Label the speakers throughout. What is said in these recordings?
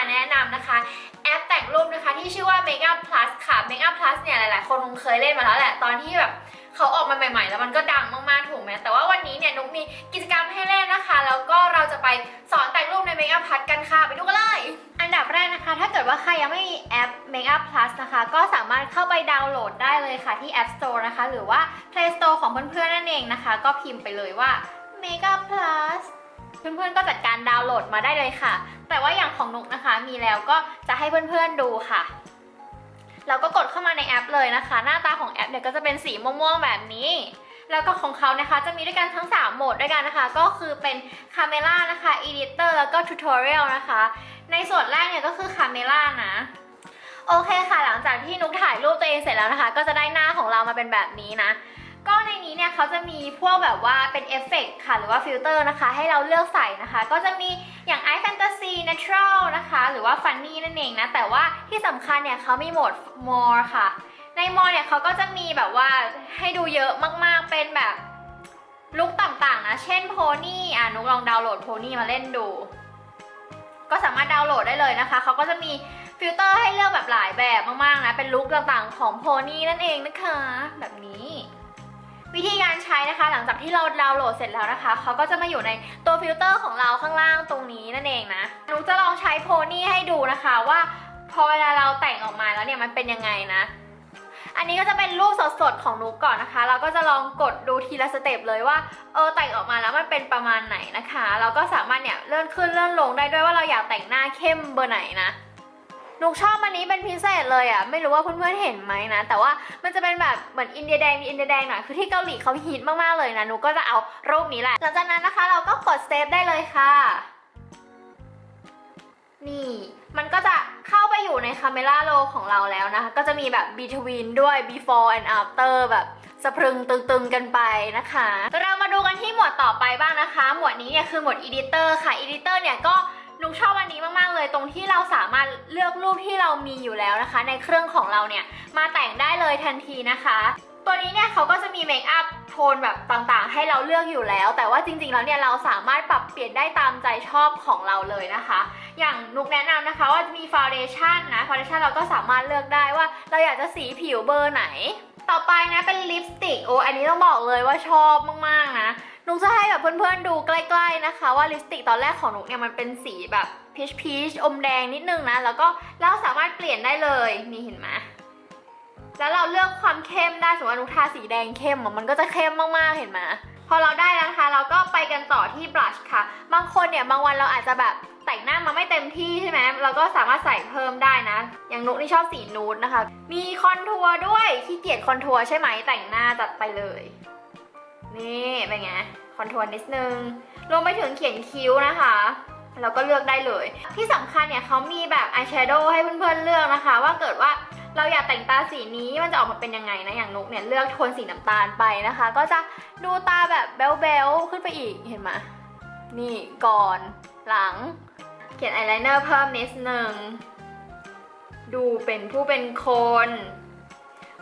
Speaker 1: มาแนะนำนะคะ แอปแต่งรูปนะคะที่ชื่อว่า Makeup Plus ค่ะ Makeup Plus เนี่ยหลายๆ คนคงเคยเล่นมาแล้วแหละตอนที่แบบเขาออกมาใหม่ ๆ แล้วมันก็ดังมากๆถูกไหมแต่ว่าวันนี้เนี่ยนุกมีกิจกรรมให้เล่นนะคะ แล้วก็เราจะไปสอนแต่งรูปใน Makeup Plus กันค่ะไปดูกันเลย อันดับแรกนะคะ ถ้าเกิดว่าใครยังไม่มีแอป Makeup Plus นะคะ ก็สามารถเข้าไปดาวน์โหลดได้เลยค่ะที่ App Store นะคะ หรือว่า Play Store ของเพื่อนๆนั่นเองนะคะ ก็พิมพ์ไปเลยว่า Makeup Plus เพื่อนๆก็จัดการดาวน์โหลดมาได้เลยค่ะ แต่ว่าอย่างของนุกนะคะ มีแล้วก็จะให้เพื่อนๆดูค่ะ เราก็กดเข้ามาในแอปเลยนะคะ หน้าตาของแอปเนี่ยก็จะเป็นสีม่วงๆแบบนี้ แล้วก็ของเขานะคะจะมีด้วยกันทั้ง 3 โหมดด้วยกันนะคะ ก็คือเป็น Camera นะคะ Editor แล้วก็ Tutorial นะคะ ในส่วนแรกเนี่ยก็คือ Camera นะโอเคค่ะ หลังจากที่นุกถ่ายรูปตัวเองเสร็จแล้วนะคะ ก็จะได้หน้าของเรามาเป็นแบบนี้นะ เขาจะมีพวกแบบว่าเป็นเอฟเฟกต์ค่ะ หรือว่าฟิลเตอร์นะคะ ให้เราเลือกใส่นะคะ ก็จะมีอย่าง Eye Fantasy Natural นะคะ หรือว่า Funny นั่นเองนะ แต่ว่าที่สำคัญเนี่ยเขามีโหมด More ค่ะ ใน More เนี่ยเขาก็จะมีแบบว่าให้ดูเยอะมากๆ เป็นแบบลุคต่างๆนะ เช่นโพนี่อะนุกลองดาวน์โหลดโพนี่มาเล่นดู ก็สามารถดาวน์โหลดได้เลยนะคะ เขาก็จะมีฟิลเตอร์ให้เลือกแบบหลายแบบมากๆนะ เป็นลุคต่างๆของโพนี่นั่นเองนะคะ แบบนี้ วิธีการใช้นะคะ หลังจากที่เราดาวน์โหลดเสร็จแล้วนะคะเขาก็จะมาอยู่ในตัวฟิลเตอร์ของเราข้างล่างตรงนี้นั่นเองนะนุกจะลองใช้โพนี่ให้ดูนะคะว่าพอเวลาเราแต่งออกมาแล้วเนี่ยมันเป็นยังไงนะ อันนี้ก็จะเป็นรูปสดๆของนุกก่อนนะคะ เราก็จะลองกดดูทีละสเต็ปเลยว่าเออแต่งออกมาแล้วมันเป็นประมาณไหนนะคะ เราก็สามารถเนี่ยเลื่อนขึ้นเลื่อนลงได้ด้วยว่าเราอยากแต่งหน้าเข้มเบอร์ไหนนะ นุกชอบอันนี้เป็นพิเศษเลยอะ ไม่รู้ว่าเพื่อนๆเห็นไหมนะ แต่ว่ามันจะเป็นแบบเหมือนอินเดียแดงมีอินเดียแดงหน่อยคือที่เกาหลีเขาฮิตมากๆเลยนะนุกก็จะเอารูปนี้แหละ หลังจากนั้นนะคะเราก็กดเซฟได้เลยค่ะ นี่มันก็จะเข้าไปอยู่ใน Camera Roll ของเราแล้วนะคะ ก็จะมีแบบ between ด้วย before and after แบบสะพรึงตึงๆกันไปนะคะ เรามาดูกันที่หมวดต่อไปบ้างนะคะ หมวดนี้เนี่ยคือหมวด editor ค่ะ editor เนี่ยก็นุกชอบอันนี้มาก เลยตรงที่เราสามารถเลือกรูปที่เรามีอยู่แล้วนะคะ ในเครื่องของเราเนี่ยมาแต่งได้เลยทันทีนะคะ ตัวนี้เนี่ยเขาก็จะมีเมคอัพโทนแบบต่างๆ ให้เราเลือกอยู่แล้ว แต่ว่าจริงๆแล้วเนี่ยเราสามารถปรับเปลี่ยนได้ตามใจชอบของเราเลยนะคะ อย่างนุกแนะนำนะคะว่าจะมีฟาวเดชั่นนะฟาวเดชั่นเราก็สามารถเลือกได้ว่าเราอยากจะสีผิวเบอร์ไหน ต่อไปนะเป็นลิปสติกโอ้อันนี้ต้องบอกเลยว่าชอบมากๆนะนุกจะให้แบบเพื่อนๆดูใกล้ ๆนะคะ ว่าลิปสติกตอนแรกของนุกเนี่ยมันเป็นสีแบบ พีชพีชอมแดงนิดนึงนะ แล้วก็เราสามารถเปลี่ยนได้เลย นี่เห็นไหมแล้วเราเลือกความเข้มได้สมมติว่านุกทาสีแดงเข้มอมันก็จะเข้มมากๆเห็นไหมพอเราได้แล้วนะคะ เราก็ไปกันต่อที่บลัชค่ะ บางคนเนี่ยบางวันเราอาจจะแบบแต่งหน้ามาไม่เต็มที่ใช่ไหมเราก็สามารถใส่เพิ่มได้นะ อย่างนุกนี่ชอบสีนูดนะคะ มีคอนทัวร์ด้วยขี้เกียจคอนทัวร์ใช่ไหมแต่งหน้าจัดไปเลย นี่เป็นไงคอนทัวร์นิดนึงรวมไปถึงเขียนคิ้วนะคะ เราก็เลือกได้เลย ที่สำคัญเนี่ยเขามีแบบอายแชโดว์ให้เพื่อนๆเลือกนะคะ ว่าเกิดว่าเราอยากแต่งตาสีนี้มันจะออกมาเป็นยังไงนะ อย่างนุกเนี่ยเลือกโทนสีน้ำตาลไปนะคะ ก็จะดูตาแบบแบ๊วๆขึ้นไปอีกเห็นไหมนี่ก่อนหลัง เขียนอายไลเนอร์เพิ่มนิดนึงดูเป็นผู้เป็นคน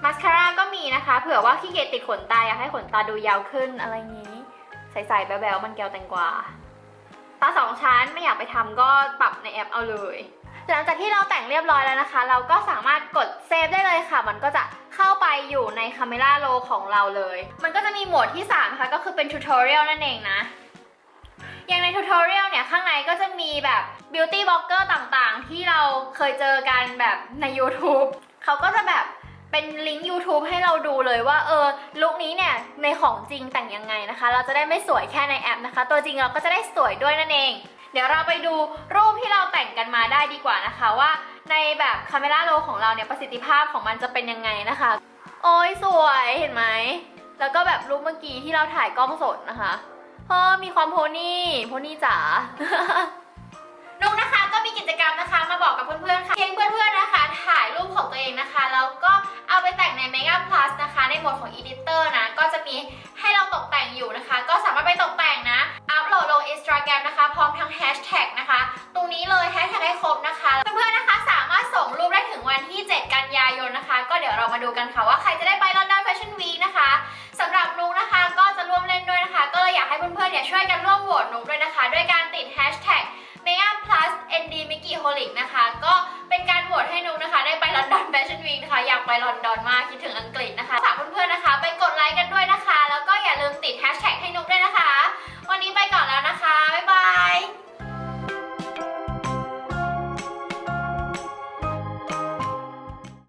Speaker 1: มาสคาร่าก็มีนะคะ เผื่อว่าขี้เกียจติดขนตาอยากให้ขนตาดูยาวขึ้นอะไรอย่างนี้ ใสๆแบ๊วๆมันแก้วแตงกวา ตาสองชั้นไม่อยากไปทำก็ปรับในแอปเอาเลย หลังจากที่เราแต่งเรียบร้อยแล้วนะคะ เราก็สามารถกดเซฟได้เลยค่ะ มันก็จะเข้าไปอยู่ใน Camera Roll ของเราเลย มันก็จะมีโหมดที่3นะคะก็คือเป็น Tutorial นั่นเองนะอย่างใน Tutorial เนี่ย ข้างในก็จะมีแบบ Beauty Blogger ต่างๆ ที่เราเคยเจอกันแบบใน YouTube เขาก็จะแบบเป็นลิงก์ YouTube ให้เราดูเลยว่า เออลุคนี้เนี่ย ในของจริงแต่งยังไงนะคะ เราจะได้ไม่สวยแค่ในแอปนะคะ ตัวจริงเราก็จะได้สวยด้วยนั่นเอง เดี๋ยวเราไปดูรูปที่เราแต่งกันมาได้ดีกว่านะคะว่าในแบบคาเมราโลของเราเนี่ยประสิทธิภาพของมันจะเป็นยังไงนะคะ โอ้ยสวยเห็นไหม แล้วก็แบบรูปเมื่อกี้ที่เราถ่ายกล้องสดนะคะเออมีความโพนี่โพนี่จ๋า จกรรมนะคะมาบอกกับเพื่อนๆค่ะเพียงเพื่อนๆนะคะ ถ่ายรูปของตัวเองนะคะแล้วก็เอาไปแต่งใน Makeup Plus นะคะ ในโหมดของ Editor นะ ก็จะมีให้เราตกแต่งอยู่นะคะ ก็สามารถไปตกแต่งนะอัพโหลดลง Instagram นะคะ พร้อมทั้ง Hashtag นะคะ ตรงนี้เลย Hashtag ให้ครบนะคะ เพื่อนๆนะคะสามารถส่งรูปได้ถึงวันที่ 7 กันยายนนะคะ ก็เดี๋ยวเรามาดูกันค่ะว่าใครจะได้ไป London Fashion Week นะคะสำหรับนุกนะคะก็จะร่วมเล่นด้วยนะคะ ก็เลยอยากให้เพื่อนๆเนี่ยช่วยกันร่วมโหวตนุกด้วยนะคะ ด้วยการติด Hashtag ลอนดอนมากคิดถึงอังกฤษ